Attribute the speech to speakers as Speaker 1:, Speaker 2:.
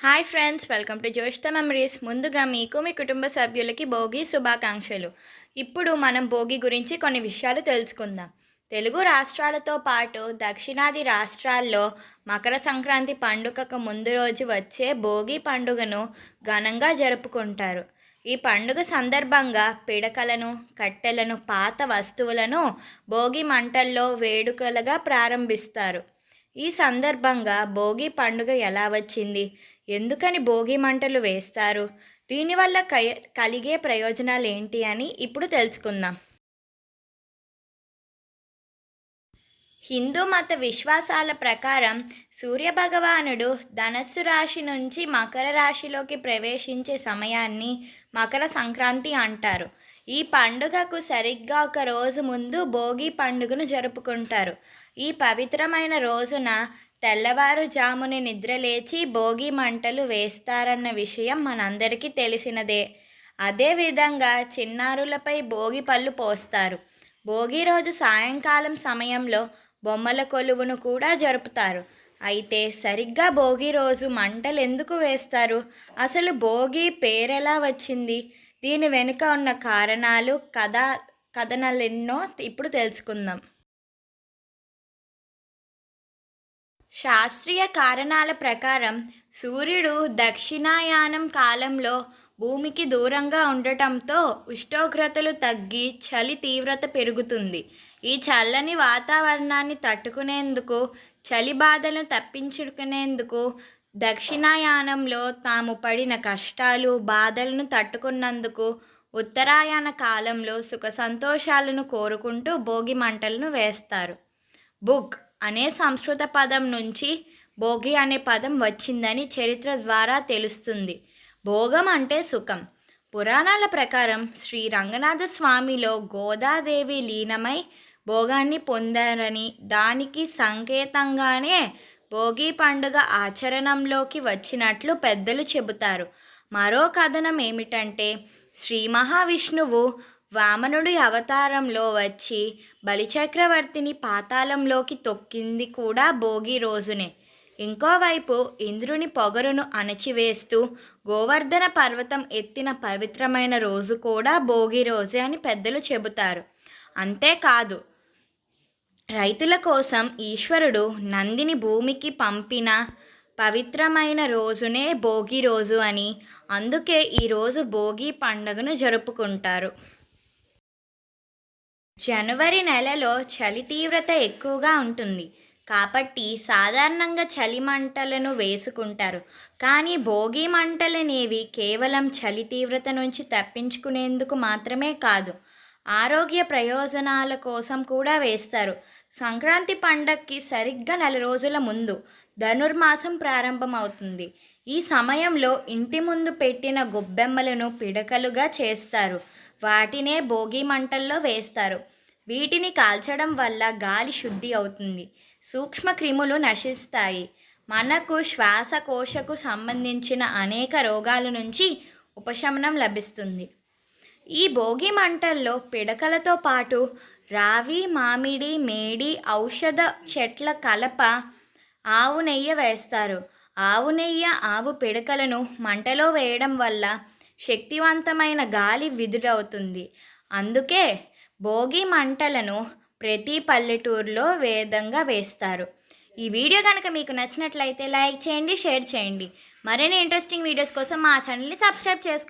Speaker 1: Hi friends welcome to జోష్త memories ముందుగా మీకు మీ కుటుంబ సభ్యులకి భోగి శుభాకాంక్షలు. ఇప్పుడు మనం భోగి గురించి కొన్ని విషయాలు తెలుసుకుందాం. తెలుగు రాష్ట్రాలతో పాటు దక్షిణాది రాష్ట్రాల్లో మకర సంక్రాంతి పండుగకు ముందు రోజు వచ్చే భోగి పండుగను ఘనంగా జరుపుకుంటారు. ఈ పండుగ సందర్భంగా పిడకలను కట్టెలను పాత వస్తువులను భోగి మంటల్లో వేడుకలుగా ప్రారంభిస్తారు. ఈ సందర్భంగా భోగి పండుగ ఎలా వచ్చింది? ఎందుకని భోగి మంటలు వేస్తారు? దీనివల్ల కయ కలిగే ప్రయోజనాలు ఏంటి అని ఇప్పుడు తెలుసుకుందాం. హిందూ మత విశ్వాసాల ప్రకారం సూర్యభగవానుడు ధనస్సు రాశి నుంచి మకర రాశిలోకి ప్రవేశించే సమయాన్ని మకర సంక్రాంతి అంటారు. ఈ పండుగకు సరిగ్గా ఒక రోజు ముందు భోగి పండుగను జరుపుకుంటారు. ఈ పవిత్రమైన రోజున తెల్లవారుజాముని నిద్రలేచి భోగి మంటలు వేస్తారన్న విషయం మనందరికీ తెలిసినదే. అదేవిధంగా చిన్నారులపై భోగి పళ్ళు పోస్తారు. భోగి రోజు సాయంకాలం సమయంలో బొమ్మల కొలువును కూడా జరుపుతారు. అయితే సరిగ్గా భోగి రోజు మంటలు ఎందుకు వేస్తారు? అసలు భోగి పేరెలా వచ్చింది? దీని వెనుక ఉన్న కారణాలు కథ కథనాలెన్నో ఇప్పుడు తెలుసుకుందాం. శాస్త్రీయ కారణాల ప్రకారం సూర్యుడు దక్షిణాయానం కాలంలో భూమికి దూరంగా ఉండటంతో ఉష్ణోగ్రతలు తగ్గి చలి తీవ్రత పెరుగుతుంది. ఈ చల్లని వాతావరణాన్ని తట్టుకునేందుకు చలి బాధలను తప్పించుకునేందుకు దక్షిణాయానంలో తాము పడిన కష్టాలు బాధలను తట్టుకున్నందుకు ఉత్తరాయణ కాలంలో సుఖ సంతోషాలను కోరుకుంటూ భోగి మంటలను వేస్తారు. బుక్ అనే సంస్కృత పదం నుంచి భోగి అనే పదం వచ్చిందని చరిత్ర ద్వారా తెలుస్తుంది. భోగం అంటే సుఖం. పురాణాల ప్రకారం శ్రీ రంగనాథ స్వామిలో గోదాదేవి లీనమై భోగాన్ని పొందారని దానికి సంకేతంగానే భోగి పండుగ ఆచరణంలోకి వచ్చినట్లు పెద్దలు చెబుతారు. మరో కథనం ఏమిటంటే శ్రీ మహావిష్ణువు వామనుడి అవతారంలో వచ్చి బలిచక్రవర్తిని పాతాళంలోకి తొక్కింది కూడా భోగి రోజునే. ఇంకోవైపు ఇంద్రుని పొగరును అణచివేస్తూ గోవర్ధన పర్వతం ఎత్తిన పవిత్రమైన రోజు కూడా భోగి రోజే అని పెద్దలు చెబుతారు. అంతేకాదు రైతుల కోసం ఈశ్వరుడు నందిని భూమికి పంపిన పవిత్రమైన రోజునే భోగి రోజు అని అందుకే ఈరోజు భోగి పండుగను జరుపుకుంటారు. జనవరి నెలలో చలి తీవ్రత ఎక్కువగా ఉంటుంది. కాబట్టి సాధారణంగా చలి మంటలను వేసుకుంటారు. కానీ భోగి మంటలనేవి కేవలం చలి తీవ్రత నుంచి తప్పించుకునేందుకు మాత్రమే కాదు ఆరోగ్య ప్రయోజనాల కోసం కూడా వేస్తారు. సంక్రాంతి పండక్కి సరిగ్గా నెల రోజుల ముందు ధనుర్మాసం ప్రారంభమవుతుంది. ఈ సమయంలో ఇంటి ముందు పెట్టిన గొబ్బెమ్మలను పిడకలుగా చేస్తారు. వాటినే భోగి మంటల్లో వేస్తారు. వీటిని కాల్చడం వల్ల గాలి శుద్ధి అవుతుంది. సూక్ష్మ క్రిములు నశిస్తాయి. మనకు శ్వాసకోశకు సంబంధించిన అనేక రోగాల నుంచి ఉపశమనం లభిస్తుంది. ఈ భోగి మంటల్లో పిడకలతో పాటు రావి మామిడి మేడి ఔషధ చెట్ల కలప ఆవు నెయ్యి వేస్తారు. ఆవు నెయ్యి ఆవు పిడకలను మంటలో వేయడం వల్ల శక్తివంతమైన గాలి విధుడవుతుంది. అందుకే భోగి మంటలను ప్రతి పల్లెటూరులో వేదంగా వేస్తారు. ఈ వీడియో కనుక మీకు నచ్చినట్లయితే లైక్ చేయండి షేర్ చేయండి. మరిన్ని ఇంట్రెస్టింగ్ వీడియోస్ కోసం మా ఛానల్ని సబ్స్క్రైబ్ చేసుకోండి.